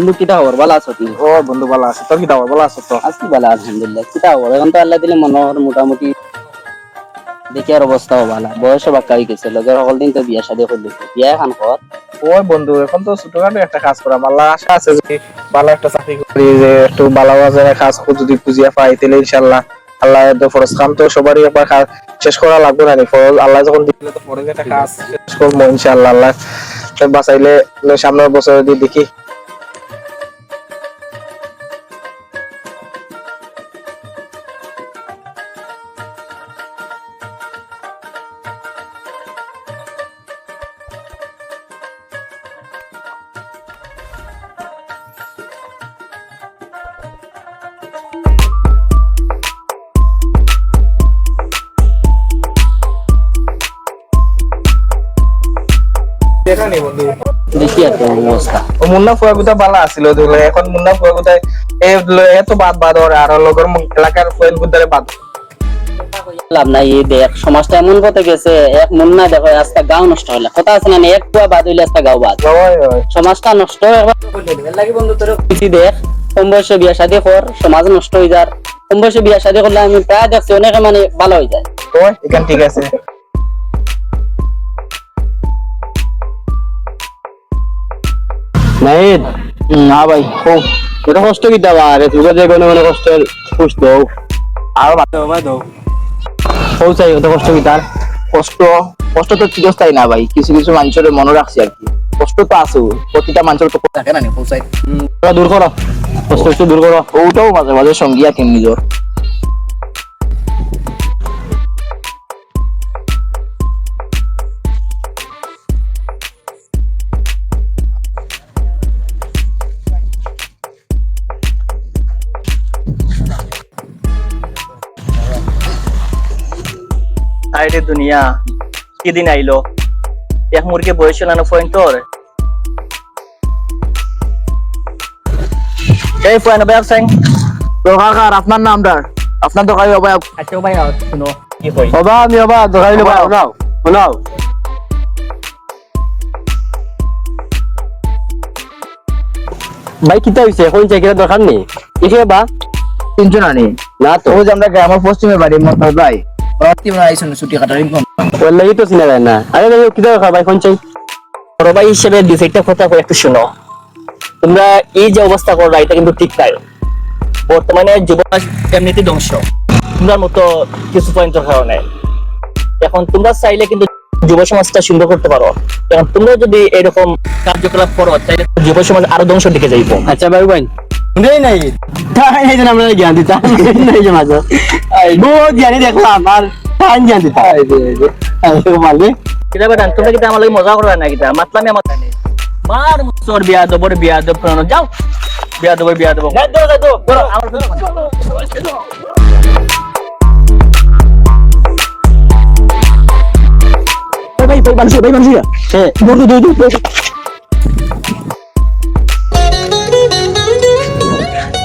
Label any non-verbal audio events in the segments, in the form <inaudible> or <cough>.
বন্ধু কিতা খবর? ভালো আছো তুমি? ও বন্ধু ভালো আছে। তোর কি দাও ভালো আছে তো? আজকে ভালো আলহামদুলিল্লাহ। কিতা খবর? এখন তো আল্লাহ দিলে মনোহর মোটামুটি দেখি আর অবস্থাও ভালো বয়সও বাক্কা হয়ে গেছে। লগের সকল দিন তো বিয়া শাদী করলি। বিয়া এখন কর। ওই বন্ধু এখন তো ছোটখাটো একটা কাজ করা ভালো আশা আছে যে ভালো একটা চাকরি করি যে একটু ভালো বাজারে কাজ যদি খুঁজিয়া পাই তাহলে ইনশাল্লাহ আল্লাহ তো ফরজ খান তো সবারই একবার কাজ শেষ করা লাগবে না ফরজ আল্লাহ যখন দিলে তো ফরজ একটা কাজ শেষ করব ইনশাল্লাহ আল্লাহ বাঁচাইলে সামনের বছর দিয়ে দেখি দেখা বন্ধু? দেখি আর কেমন অবস্থা। ও মুন্না ফুয়া গুতা ভালো আছিল ধরলে এখন মুন্না ফুয়া গুতা এ এত বাদ বাদ ওর আর লগর এলাকার ফুয়েল গুতারে বাদ। লাভ নাই দেখ সমাজটা এমন পথে গেছে এক দেখো আজকে গাও নষ্ট হলে কথা আছে না এক কুয়া বাদ হইলে আজকে গাও বাদ। সমাজটা নষ্ট লাগি বন্ধু তোর। কিছু দেখ কম বয়সে বিয়া শাদী কর সমাজ নষ্ট হয়ে যার। কম বয়সে বিয়া শাদী করলে আমি প্রায় দেখছি অনেকে মানে ভালো হয়ে যায়। এখান ঠিক আছে। নাইদ না ভাই ও এটা কষ্ট কি দেবা আরে তুই যে কোনো মানে কষ্টের খুশ দাও। আর ভাই চাই ওটা কষ্ট কি তার? কষ্ট কষ্ট তো চিরস্থায়ী না ভাই কিছু কিছু মানুষের মনে রাখছি আর কি। কষ্ট তো আছে প্রতিটা মানুষের তো থাকে না ওটা দূর করো কষ্ট দূর করো। ওটাও মাঝে মাঝে সঙ্গী নিজের। আরে দুনিয়া কি দিন আইলো? এক মুরগি বয়স লানো তোর? এই পয়েন্ট ভাই আপসাইন তো কাকার আপনার নামটা? আপনার তো কাই ভাই আচ্ছা ভাই শুনো কি কই? বাবা আমি বাবা দোকাইলে ভাই নাও নাও ভাই কিতা হইছে? এখন চাকরির দরকার নেই? এসে বা তিনজন আনি। না তো। আমরা গ্রামের পশ্চিমে বাড়ি মত ভাই রাত্রি মানে আইসুন ছুটি কাটার ইনকাম ওর তো চিনা যায় না। আরে ভাই কিতা দরকার ভাই কোন চাই বড় ভাই হিসেবে দুই চারটা কথা কই একটু শুনো। তোমরা এই যে অবস্থা করো এটা কিন্তু ঠিক নাই। বর্তমানে যুব এমনিতে ধ্বংস। তোমরা মতো কিছু পয়েন্টের কারণে এখন তোমরা চাইলে কিন্তু যুব সমাজটা সুন্দর করতে পারো এখন তোমরা যদি এরকম কার্যকলাপ করো তাহলে যুব সমাজ আরও ধ্বংসের দিকে যাইবো। আচ্ছা ভাই ভাই নেই নাই। তাই এই যে আমরা জ্ঞান দিতা এই যে মাঝে বহুত জ্ঞানী দেখলাম আর তাই জ্ঞান দিতা এই যে এই যে মালে কিতা বেটা তোমরা কিতা আমার লাগে মজা করবে না কিতা? মাতলামি আমার নেই মার মুসর বিয়া দেবর বিয়া দেব প্রাণ যাও বিয়া দেবর বিয়া দেব ভাই ভাই মানুষ ভাই মানুষ হ্যাঁ বন্ধু দুই দুই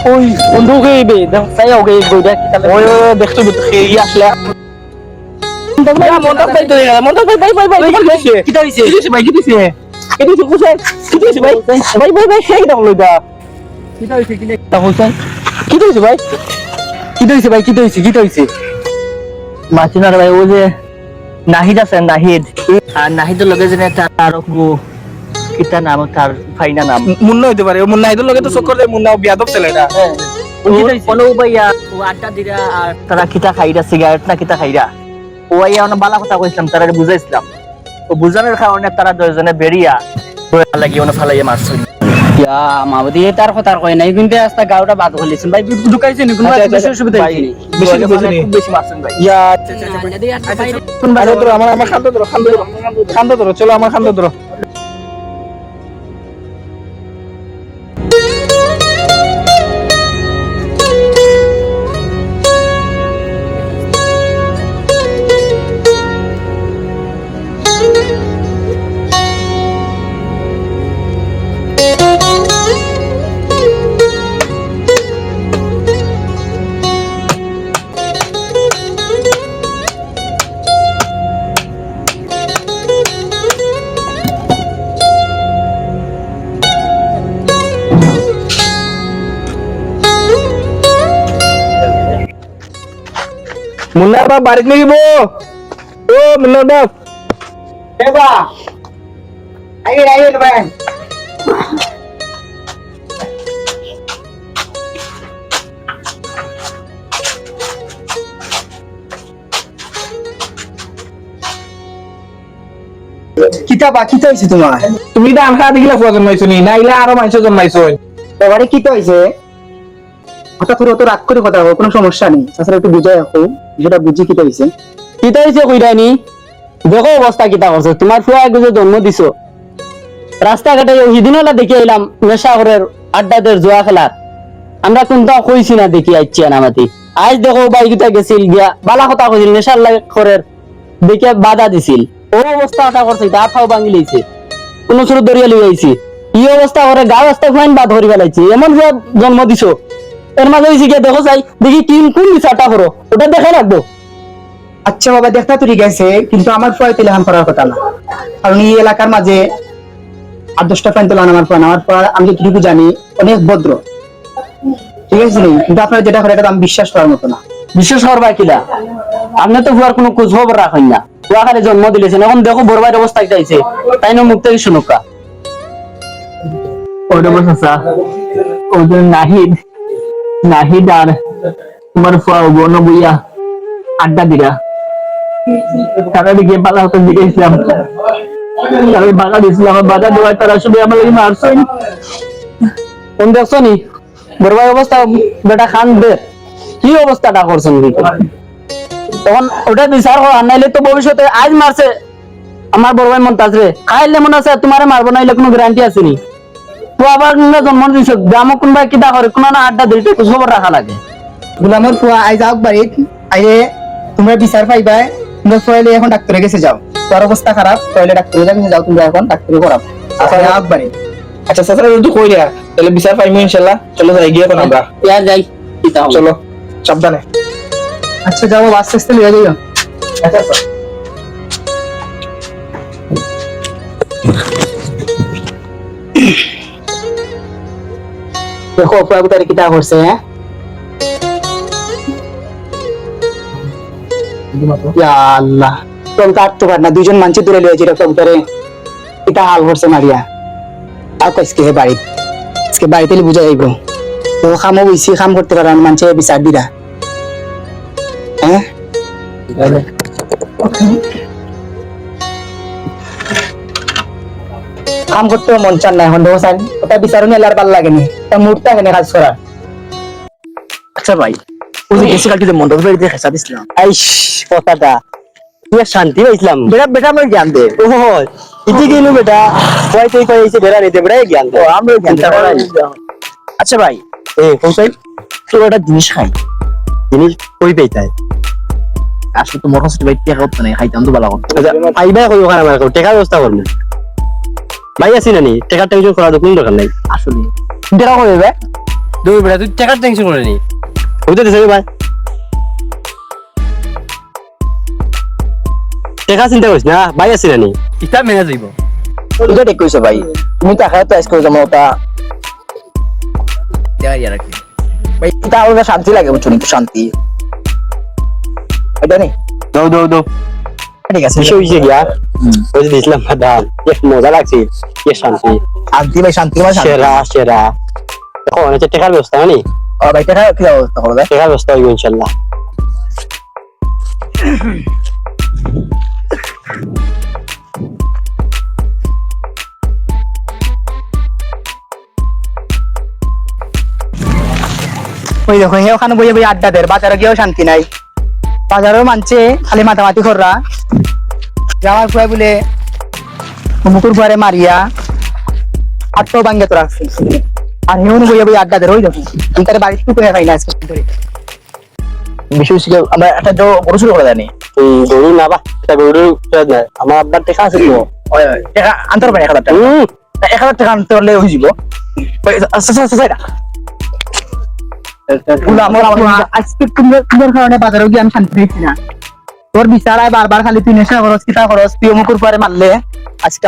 ওই বন্ধু কে বে তাই ওকে বইটা কি ওই ওই ওই দেখতে ই আসলে মন্দাস ভাই তো মন্দাস ভাই ভাই ভাই ভাই কিটা হইছে কিছে ভাই কিছে এটা তো কোথায় কিটা হইছে ভাই ভাই ভাই ভাই সেই দাও লইদা কিটা হইছে কিটা হইছে কিটা হইছে ভাই কিটা হইছে ভাই কিটা হইছে কিটা হইছে মাছিনার ভাই ও যে নাহিদ আছে নাহিদ আর নাহিদের লগে যেন তার আরও কিতা নাম তার ফাইনা নাম। মুন্না হইতে পারে মুন্না ইদুর লগে তো চক্কর দেয় মুন্না বিয়াদব ছেলে এটা। কোনো ভাইয়া ও আড্ডা দিরা আর তারা কিতা খাইরা সিগারেট না কিতা খাইরা। ও আইয়া অনেক বালা কথা কইছিলাম তারা বুঝাইছিলাম। তো বুঝানোর কারণে তারা দুজনে বেরিয়া দৌড়া লাগি অনেক ফালাইয়া মারছিল ইয়া মাবদি তার কথা কই নাই। কিন্তু আস্তা গাওটা বাদ হলিছেন ভাই ঢুকাইছে নি কোন আচ্ছা, বেশি আচ্ছা, অসুবিধা বেশি। মানে খুব বেশি মারছেন ভাই। ইয়া আরে ধরো আমার আমার খান্দ ধরো খান্দ ধরো। খান্দ ধরো চলো আমার খান্দ ধরো। মুন্নার বাপ বাড়িতে নাকি বো। ও মুন্নার বাপ কিতাবা কিতা হয়েছে তোমার? তুমি ধান খাওয়া দেখিলে ফুয়া জন্মাইছো নি না ইলে আরও মানুষ জন্মাইছো এবারে কিতা হয়েছে হঠাৎ করে অত রাগ করে কথা হোক কোনো সমস্যা নেই। তাছাড়া একটু বুঝাই রাখো যেটা বুঝি কিতা হয়েছে কিতা হয়েছে কইরানি দেখো অবস্থা কিতা করছে তোমার ফুয়া গুজে জন্ম দিছো। রাস্তাঘাটে সেদিন হলা দেখি এলাম নেশাগরের আড্ডাদের জোয়া খেলার। আমরা কোনটা কইছি না দেখি আইছি আনামাতি আজ দেখো বাইকিটা গেছিল গিয়া, বালা কথা কইছিল নেশার লাগের দেখে বাধা দিছিল। ও অবস্থা ওটা করছে, গা ফাও ভাঙি লইছে। কোন সুর দরিয়া লই আইছি। ই অবস্থা করে গা রাস্তা খুয়াইন বা ধরি ফেলাইছে। এমন জন্ম দিছো। এর মাঝে হইছে গিয়া দেখো যাই দেখি কিন কোন বিচারটা করো ওটা দেখে রাখব। আচ্ছা বাবা দেখতা তো ঠিক আছে কিন্তু আমার ফুয়া তেলেহান করার কথা না। কারণ এই এলাকার মাঝে আট দশটা তোলান আমার আমার ফুয়া আমি যেটুকু জানি অনেক ভদ্র। ঠিক আছে নি? কিন্তু আপনারা যেটা করে এটা আমি বিশ্বাস করার মতো না। বিশেষ করবা কিলা? আপনি তো কোনো খোঁজ খবর রাখেন না। খালি জন্ম দিলেছেন এখন দেখো বরবাইয়ের অবস্থা কি তাই না মুখ থেকে শুনুকা ওটা বসা ওদের নাহিদ। নাহিদ আর তোমার বোন বইয়া আড্ডা দিরা। তারা দিকে বালা হতো দিকে ইসলাম আমি বাধা দিয়েছিলাম বাধা দেওয়ায় তারা সবাই আমার লাগে মারছেন। কোন দেখছ নি? বরবাইয়ের অবস্থা, বেটা খান দে। কি অবস্থাটা করছেন তখন ওটা বিচার করা নাইলে তো ভবিষ্যতে আজ মারছে। আমার বরবাই মন তাজরে খাইলে মনে আছে তোমারে মারবো, নাইলে কোনো গ্যারান্টি আছে নি? তো আবার জন্ম দিছ গ্রামে কোনবা কিতা করে কোনো না আড্ডা দিতে খোঁজ খবর রাখা লাগে। গুলামর আই যাও বাড়িত আইরে তোমরা বিচার পাইবা তোমরা ফুয়াইলে এখন ডাক্তারের কাছে যাও। তোর অবস্থা খারাপ তাহলে ডাক্তারের কাছে যাও তোমরা এখন ডাক্তারে করাও আচ্ছা যাও বাড়িত আচ্ছা চাচা যদি কই দিয়া তাহলে বিচার পাইমু ইনশাল্লাহ চলো যাই গিয়ে এখন আমরা। ইয়ার যাই চলো সাবধানে। আচ্ছা যাও আস্তে আস্তে লিয়ে যাইও। আচ্ছা আচ্ছা। দেখো কোথায় কিতা করছে হ্যাঁ ইয়া আল্লাহ। তোম তো আটতে পার না দুজন মানছি দূরে লিয়ে যেটা কবুতরে কিতা হাল করছে মারিয়া আর কইসকে হে বাড়িত আজকে বাড়িতে বুঝা যাইব তো খামও বইছি খাম করতে পারে মানছে বিচার দিরা হ্যাঁ কাম করতে মন চান না এখন দেখো স্যার ওটা বিচারও নিয়ে আর ভালো লাগেনি তা মুহূর্তে এখানে কাজ করার। আচ্ছা ভাই ওই যে গেছে কালকে মন্ডপ বাড়িতে খেসা দিছিলাম। আইস কথাটা। তুই শান্তি পাইছিলাম। বেটা বেটা আমার জ্ঞান দে। ও ইতি গেলু বেটা? কয় তুই কয় এসে বেড়া নিতে বেড়াই জ্ঞান ও আমরা জ্ঞান আচ্ছা ভাই এ কোথায় তোর একটা জিনিস খাই। জিনিস কই পেইতাই আসলে তো মোটর সাইকেল বাইক টিয়া করতে নাই খাইতাম তো ভালো করতে। আইবা কই ওখানে আমার টাকা ব্যবস্থা করব ভাই আছি নানি টাকার টেনশন করার তো কোনো দরকার নাই। আসলে। দেখা করবে বে? দুই বেটা তুই টাকার টেনশন করে নি। বুঝতে দিছে ভাই? টাকা চিন্তা করিস না ভাই আছি নানি ইটা হইব এটা ঠিক কইছো ভাই তুমি তো আইস করে যাব ওটা দেওয়া ইয়া রাখি। ভাই শান্তি লাগে বুঝছ শান্তি। এটা নেই ঠিক আছে বিষয় গিয়া মজা লাগছে কি শান্তি। শান্তি ভাই শান্তি মানে সেরা সেরা। দেখো অনেক টাকার ব্যবস্থা ও ভাই কি অবস্থা করবে? টাকার ব্যবস্থা হইব ইনশাল্লাহ। ওই দেখো ওখানে বইয়ে বইয়ে আড্ডা দেয় বাজারে গিয়েও শান্তি নাই। বাজারেও মানছে খালি মাতামাতি কররা। যে আমার ফুয়াই বলে মুকুর ফুয়ারে মারিয়া আটটাও ভাঙ্গে তো রাখছে আর হেউন বইয়ে বইয়ে আড্ডা দেয় ওই আমি তার বাড়িতে টুকু খাই না আজকে ধরে বিষয় আমরা একটা গরু শুরু করে জানি গরু না বা এটা গরু আমার আব্বার টাকা আছে তো। আনতে পারবেন এক হাজার টাকা। এক হাজার টাকা আনতে পারলে হয়ে যাব আচ্ছা আচ্ছা আচ্ছা আজকে তোমার কারণে বাজারেও গিয়ে আমি শান্তি পেয়েছি না। তোর বিচার আয় বারবার খালি তুই নেশা খরচ কিতা খরচ তুই মুকুর পরে মারলে আজকে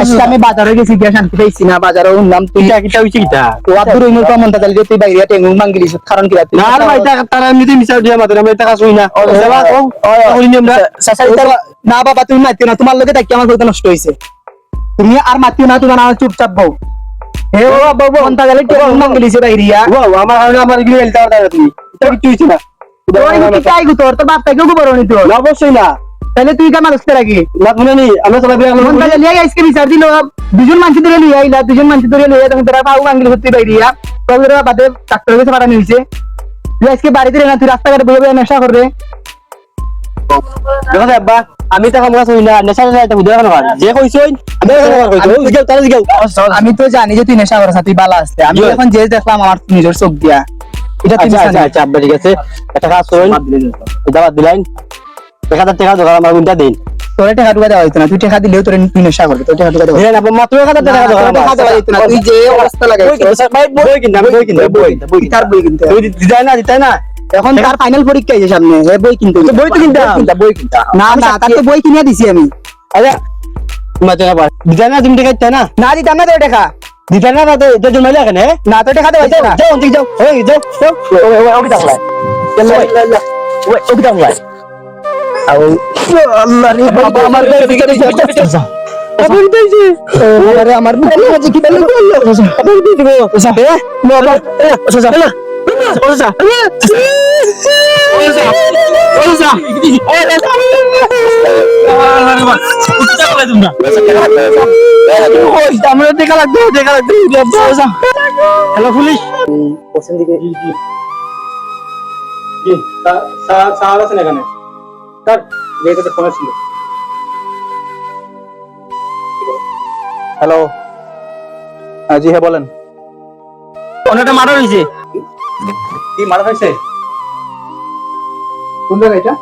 আজকে আমি বাজারে গেছি গিয়া শান্তি পাইছি না বাজারে উঠলাম তুই কিটা হইছে কিটা তো আব্দুর রহিমুল কমন তাহলে তুই বাইরে টেঙ্গু মাঙ্গিলিস কারণ কি না আর ভাই তারা এমনিতে মিশা দিয়া মাত্র আমি টাকা শুই না। না বাবা তুমি মাতিও না তোমার লোকে থাকি আমার নষ্ট হয়েছে তুমি আর মাতিও না তুমি আমার চুপচাপ বউ। হে ও বাবু অন্তা গেলে টেঙ্গু মাঙ্গিলিস বাইরিয়া ও আমার কারণে আমার গিয়ে হেলতে পারতা তুমি। এটা কিছু হইছে না তোর কি কাই গো তোর? তোর বাপ তাকেও গো বড় নি তোর? না অবশ্যই না। তাহলে তুই কামাল আসতে রাখি না শুনে নি আমরা সবাই বিয়া তখন তাহলে লিয়া আজকে বিচার দিল? দুজন মানুষ ধরে লিয়া আইলা দুজন মানুষ ধরে তখন তোরা পাউ মাঙ্গিল হতে বাইরিয়া তোরা বাদে ডাক্তার কাছে পাঠানো তুই আজকে বাড়িতে না তুই রাস্তাঘাটে বয়ে বয়ে নেশা করে দেখো আব্বা। আমি টাকা মোকা শুই না নেশা নেশা এটা বুঝা না যে কইছই আমি জিগাও তারা জিগাও আমি তো জানি যে তুই নেশা করছ তুই বালা আসতে আমি এখন যে দেখলাম আমার নিজের চোখ দিয়া। এটা তুই আচ্ছা আচ্ছা আচ্ছা আব্বা ঠিক আছে। একটা কাজ করুন এটা বাদ দিলাইন এক হাজার টাকা দোকান আমার গুনটা দিন। তোরে টাকা টুকা দেওয়া হইতো না। তুই টাকা দিলেও তোরে তুই নেশা করবি তোর টাকা টুকা দেওয়া হইতো দিলেন মাত্র এক হাজার টাকা দেওয়া হইতো না। তুই যে অবস্থা লাগাইছিস বই কিনতে আমি বই কিনতে বই বই তার বই কিনতে। তুই দিতাই না দিতাই না। এখন তার ফাইনাল পরীক্ষা আছে সামনে হে বই কিনতে হবে। বই তো কিনতাম। বই কিনতাম না না তার তো বই কিনে দিছি আমি আরে তোমার টাকা পাই দিতাই না তুমি টাকা দিতাই না না দিতাম না তোর টাকা দিতাই না তো এটা জমাইলে এখানে না তোর টাকা দেওয়া হইতো না যাও ঠিক যাও ওই যাও যাও ওই ওই ওই টাকা লাই ওই ওই টাকা লাই আও আল্লাহ রে বাবা আমার কাছে দিতে দিতে আবার দিতে আরে আমার বুকে কি বলে আবার দিতে দিব ওসা এ বাবা ওসা হ্যালো পুলিশ পছন্দ দিকে স্যার আছেন এখানে স্যার ফোন ছিল হ্যালো জি হ্যাঁ বলেন। অনেকটা মারা হয়েছে। কি মারা হয়েছে? কোন জায়গা এটা?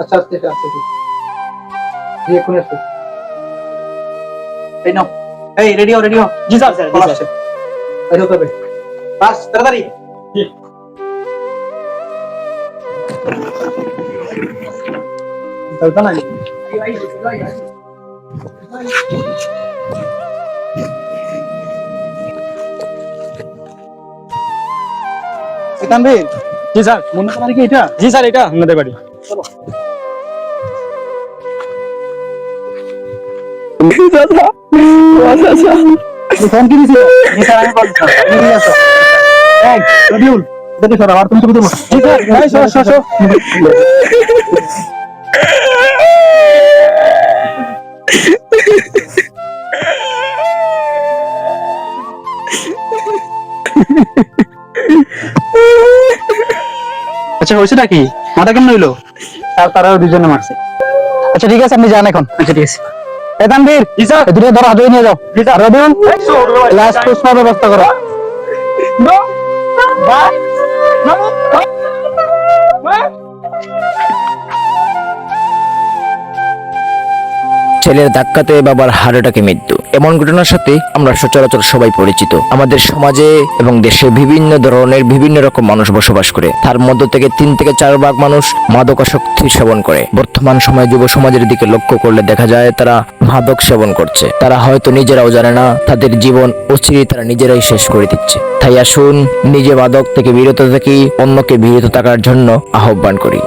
আচ্ছা আচ্ছা আচ্ছা জি জি এখন আসছে এই নাও। এই রেডি হও রেডি হও। জি স্যার স্যার কল আসছে রেডি হতে হবে বাস তাড়াতাড়ি। চলতো না সিকান্দির জি স্যার। মনে তোমার কি এটা? জি স্যার এটা আমাদের বাড়ি। ফোন কি দিছিস জি স্যার আমি আছো এই রবিউল দেখে সর আর তুমি ছবি দেবো জি স্যার এই সর সর সর। <laughs> আচ্ছা হয়েছে নাকি মাথা কেমন হইল আর তারাও দুজনে মারছে আচ্ছা ঠিক আছে আপনি যান এখন আচ্ছা ঠিক আছে এতানবীর জি স্যার দুটো ধরো হাতে নিয়ে যাও রবিউল লাস্ট পুষ্পার ব্যবস্থা করো ছেলের ধাক্কাতে বাবার হার্ট অ্যাটাকে মৃত্যু। এমন ঘটনার সাথে আমরা সচরাচর সবাই পরিচিত। আমাদের সমাজে এবং দেশে বিভিন্ন ধরনের বিভিন্ন রকম মানুষ বসবাস করে। তার মধ্য থেকে তিন থেকে চার ভাগ মানুষ মাদকাসক্তি সেবন করে। বর্তমান সময়ে যুব সমাজের দিকে লক্ষ্য করলে দেখা যায় তারা মাদক সেবন করছে। তারা হয়তো নিজেরাও জানে না, তাদের জীবন অচিরেই তারা নিজেরাই শেষ করে দিচ্ছে। তাই আসুন নিজে মাদক থেকে বিরত থাকি, অন্যকে বিরত থাকার জন্য আহ্বান করি।